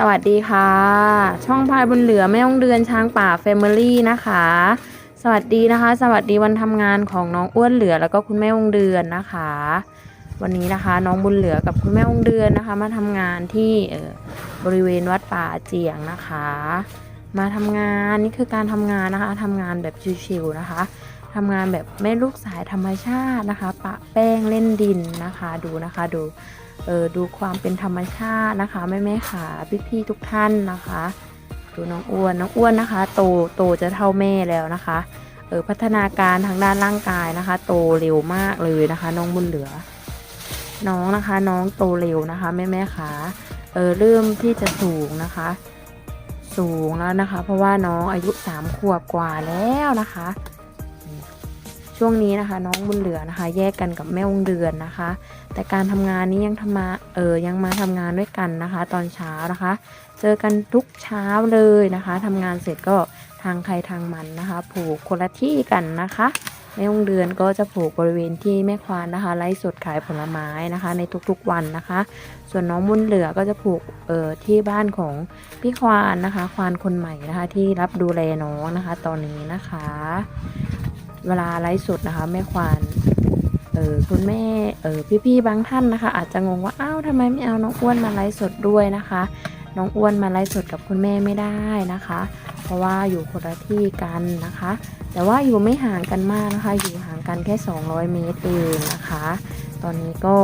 สวัสดีค่ะ ช่องพายบนเหลือแม่องเดือนช้างป่าแฟมิลี่นะคะ สวัสดีนะคะ สวัสดีวันทำงานของน้องอ้วนเหลือแล้วก็คุณแม่องเดือนนะคะ วันนี้นะคะ น้องบุญเหลือกับคุณแม่องเดือนนะคะ มาทำงานที่บริเวณวัดป่าเจียงนะคะ มาทำงานนี่คือการทำงานนะคะทำงานแบบชิวๆนะคะ ทำงานแบบไม่ลูกสายธรรมชาตินะคะ ปะแป้งเล่นดินนะคะดูนะคะดูเออดูความเป็นธรรมชาตินะคะแม่แม่ๆขาพี่ๆทุกท่านนะคะ ดูน้องอ้วนน้องอ้วนนะคะ โตโตจะเท่าแม่แล้วนะคะเออพัฒนาการทางด้านร่างกายนะคะ โตเร็วมากเลยนะคะ น้องบุญเหลือ น้องนะคะ น้องโตเร็วนะคะแม่แม่ๆขาเออเริ่มที่จะสูงนะคะ สูงแล้วนะคะ เพราะว่าน้องอายุสามขวบกว่าแล้วนะคะ ช่วงนี้นะคะ น้องบุญเหลือนะคะ แยกกันกับแม่วงเดือนนะคะ แต่การทำงานนี้ยังทำมาเออยังมาทำงานด้วยกันนะคะ ตอนเช้านะคะ เจอกันทุกเช้าเลยนะคะทำงานเสร็จก็ทางใครทางมันนะคะผูกคนละที่กันนะคะแม่วงเดือนก็จะผูกบริเวณที่แม่ควานนะคะไล่สดขายผลไม้นะคะ ในทุกๆวันนะคะ ส่วนน้องบุญเหลือก็จะผูกเอ่อที่บ้านของพี่ควานนะคะ ควานคนใหม่นะคะ ที่รับดูแลน้องนะคะ ตอนนี้นะคะ เวลาไลฟ์สดนะคะ แม่ควานเออคุณแม่เออพี่ๆบางท่านนะคะ อาจจะงงว่าอ้าวทำไมไม่เอาน้องอ้วนมาไลฟ์สดด้วยนะคะ น้องอ้วนมาไลฟ์สดกับคุณแม่ไม่ได้นะคะ เพราะว่าอยู่คนละที่กันนะคะ แต่ว่าอยู่ไม่ห่างกันมากนะคะ อยู่ห่างกันแค่ 200 เมตรเองนะคะ ตอนนี้ก็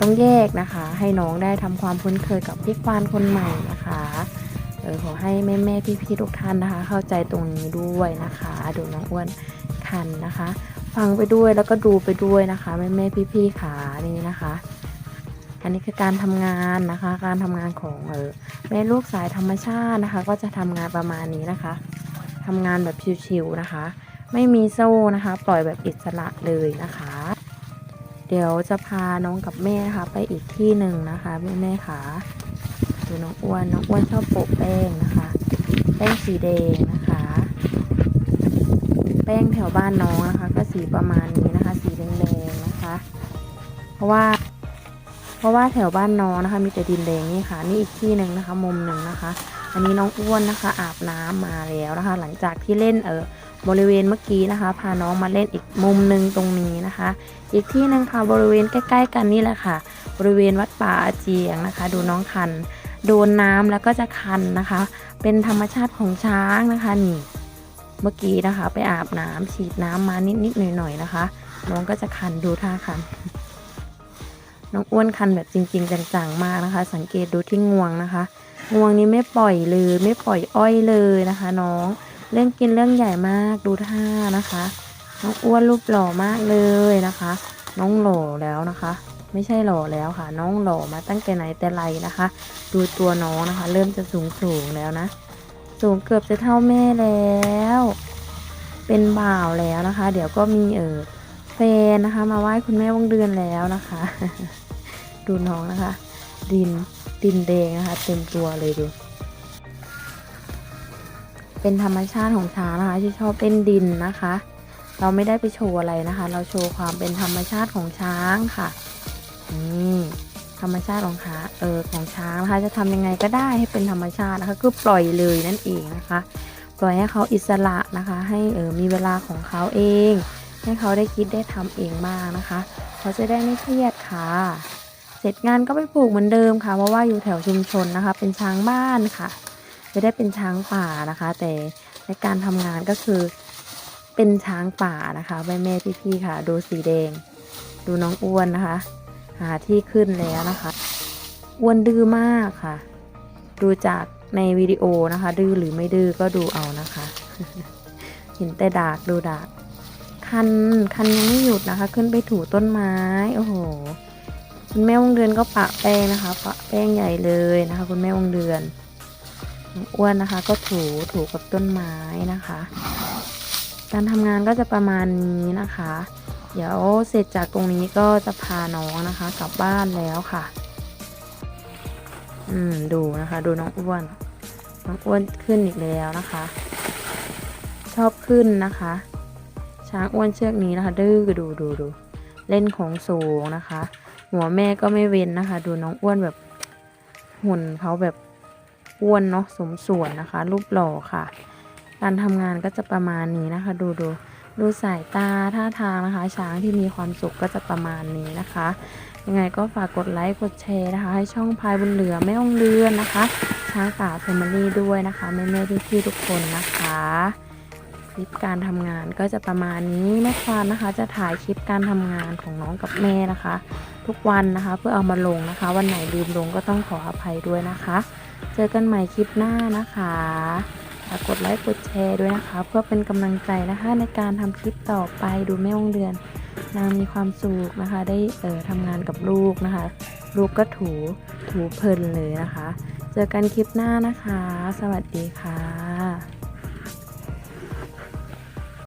ต้องแยกนะคะ ให้น้องได้ทำความคุ้นเคยกับพี่ควานคนใหม่นะคะเออขอให้แม่แม่ๆพี่ๆทุกท่านนะคะ เข้าใจตรงนี้ด้วยนะคะดูน้องอ้วน คันนะคะ ฟังไปด้วยแล้วก็ดูไปด้วยนะคะแม่แม่พี่พี่ๆขานี่นะคะ อันนี้คือการทำงานนะคะ การทำงานของเออแม่ลูกสายธรรมชาตินะคะ ก็จะทำงานประมาณนี้นะคะทำงานแบบชิวๆนะคะ ไม่มีโซ่นะคะ ปล่อยแบบอิสระเลยนะคะ เดี๋ยวจะพาน้องกับแม่นะคะ ไปอีกที่หนึ่งนะคะแม่แม่ๆขาดูน้องอ้วนน้องอ้วนชอบโปะแป้งนะคะ แป้งสีแดงนะคะ ป้งแถวบ้านน้องนะคะ ก็สีประมาณนี้นะคะ สีแดงๆนะคะ เพราะว่า เพราะว่าแถวบ้านน้องนะคะ มีแต่ดินแดงนี่ค่ะ นี่อีกที่หนึ่งนะคะ มุมหนึ่งนะคะ อันนี้น้องอ้วนนะคะ อาบน้ำมาแล้วนะคะ หลังจากที่เล่นเออบริเวณเมื่อกี้นะคะ พาน้องมาเล่นอีกมุมหนึ่งตรงนี้นะคะ อีกที่หนึ่งค่ะบริเวณใกล้ ๆ กันนี่แหละค่ะ บริเวณวัดป่าอาเจียงนะคะ ดูน้องคัน โดนน้ำแล้วก็จะคันนะคะ เป็นธรรมชาติของช้างนะคะนี่ เมื่อกี้นะคะ ไปอาบน้ำฉีดน้ำมานิดๆหน่อยๆนะคะ น้องก็จะคันดูท่าคัน น้องอ้วนคันแบบจริง ๆ จังๆมากนะคะ สังเกตดูที่งวงนะคะ งวงนี้ไม่ปล่อยเลยไม่ปล่อยอ้อยเลยนะคะ น้องเรื่องกินเรื่องใหญ่มากดูท่านะคะ น้องอ้วนรูปหล่อมากเลยนะคะ น้องหล่อแล้วนะคะ ไม่ใช่หล่อแล้วค่ะ น้องหล่อมาตั้งแต่ไหนแต่ไรนะคะ ดูตัวน้องนะคะ เริ่มจะสูงสูงๆแล้วนะ สูงเกือบจะเท่าแม่แล้ว เป็นบ่าวแล้วนะคะ เดี๋ยวก็มีเออแฟนนะคะ มาไหว้คุณแม่วงเดือนแล้วนะคะ ดูน้องนะคะ ดินดินแดงนะคะเต็มตัวเลยดู เป็นธรรมชาติของช้างนะคะ ที่ชอบเล่นดินนะคะ เราไม่ได้ไปโชว์อะไรนะคะ เราโชว์ความเป็นธรรมชาติของช้างค่ะนี่ ธรรมชาติของช้าเออของช้างนะคะ จะทำยังไงก็ได้ให้เป็นธรรมชาตินะคะ คือปล่อยเลยนั่นเองนะคะ ปล่อยให้เขาอิสระนะคะ ให้เออมีเวลาของเขาเอง ให้เขาได้คิดได้ทำเองบ้างนะคะ เขาจะได้ไม่เครียดค่ะ เสร็จงานก็ไปปลูกเหมือนเดิมค่ะเพราะว่าอยู่แถวชุมชนนะคะ เป็นช้างบ้านค่ะไม่ได้เป็นช้างป่านะคะ แต่ในการทำงานก็คือเป็นช้างป่านะคะแม่แม่พี่พี่ๆค่ะ ดูสีแดง ดูน้องอ้วนนะคะ หาที่ขึ้นแล้วนะคะอ้วนดื้อมากค่ะ ดูจากในวิดีโอนะคะ ดื้อหรือไม่ดื้อก็ดูเอานะคะ เห็นแต่ดากดูดาก คันคันยังไม่หยุดนะคะ ขึ้นไปถูต้นไม้ โอ้โห คุณแม่วงเดือนก็ปะแป้งนะคะ ปะแป้งใหญ่เลยนะคะ คุณแม่วงเดือนอ้วนนะคะ ก็ถูถูกับต้นไม้นะคะ การทำงานก็จะประมาณนี้นะคะ เดี๋ยวเสร็จจากตรงนี้ก็จะพาน้องนะคะ กลับบ้านแล้วค่ะ อืมดูนะคะ ดูน้องอ้วน น้องอ้วนขึ้นอีกแล้วนะคะ ชอบขึ้นนะคะ ช้างอ้วนเชือกนี้นะคะ ดื้อดูดูดูเล่นของสูงนะคะ หัวแม่ก็ไม่เว้นนะคะ ดูน้องอ้วนแบบหุ่นเขาแบบอ้วนเนาะสมส่วนนะคะ รูปหล่อค่ะ การทำงานก็จะประมาณนี้นะคะ ดูดู ดูสายตาท่าทางนะคะ ช้างที่มีความสุขก็จะประมาณนี้นะคะ ยังไงก็ฝากกดไลค์กดแชร์นะคะ ให้ช่องพายบุญเหลือแม่องเดือนนะคะ ช้างป่าแฟมิลี่ด้วยนะคะแม่แม่พี่พี่ทุกคนนะคะคลิปการทำงานก็จะประมาณนี้แม่ควานนะคะ จะถ่ายคลิปการทำงานของน้องกับแม่นะคะ ทุกวันนะคะเพื่อเอามาลงนะคะ วันไหนลืมลงก็ต้องขออภัยด้วยนะคะ เจอกันใหม่คลิปหน้านะคะากกดไลค์กดแชร์ด้วยนะคะ เพื่อเป็นกำลังใจนะคะในการทำคลิปต่อไปดูแม่วงเดือนนางมีความสุขนะคะ ได้เอ่อทำงานกับลูกนะคะ ลูกก็ถูถูเพลินเลยนะคะ เจอกันคลิปหน้านะคะ สวัสดีค่ะ